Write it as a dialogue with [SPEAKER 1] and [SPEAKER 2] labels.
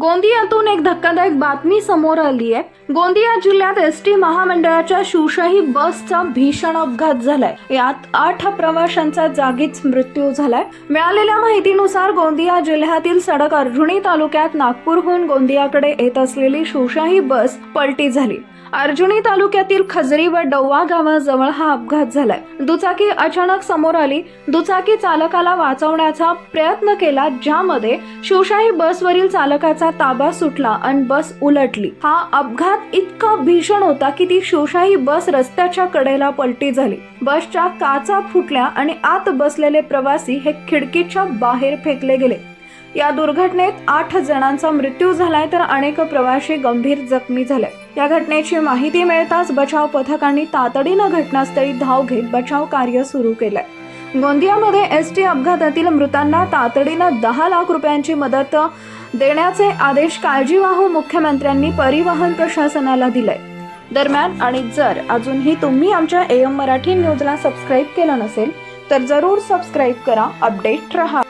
[SPEAKER 1] गोंदियातून एक धक्कादायक बातमी समोर आली आहे. गोंदिया जिल्ह्यात एस टी महामंडळाच्या शिवशाही बसचा भीषण अपघात झालाय. यात आठ प्रवाशांचा जागीच मृत्यू झालाय. मिळालेल्या माहितीनुसार गोंदिया जिल्ह्यातील सडक अर्जुनी तालुक्यात नागपूरहून गोंदियाकडे येत असलेली शिवशाही बस पलटी झाली. अर्जुनी तालुक्यातील खजरी व डव्वा गावाजवळ हा अपघात झालाय. दुचाकी अचानक समोर आली. दुचाकी चालकाला वाचवण्याचा प्रयत्न केला ज्यामध्ये शिवशाही बसवरील चालकाचा ताबा सुटला आणि बस उलटली. हा अपघात इतका भीषण होता की ती शिवशाही बस रस्त्याच्या कडेला पलटी झाली. बसच्या काचा फुटल्या आणि आत बसलेले प्रवासी हे खिडकीच्या बाहेर फेकले गेले. या दुर्घटनेत आठ जणांचा मृत्यू झालाय तर अनेक प्रवासी गंभीर जखमी झाले. या घटनेची माहिती मिळताच बचाव पथकांनी तातडीनं घटनास्थळी धाव घेत बचाव कार्य सुरू केलंय. गोंदियामध्ये एस टी अपघातातील मृतांना तातडीनं दहा लाख रुपयांची मदत देण्याचे आदेश काळजीवाहू मुख्यमंत्र्यांनी परिवहन प्रशासनाला दिले दरम्यान आणि जर अजूनही तुम्ही आमच्या एम मराठी न्यूजला सबस्क्राईब केलं नसेल तर जरूर सबस्क्राईब करा अपडेट रहा.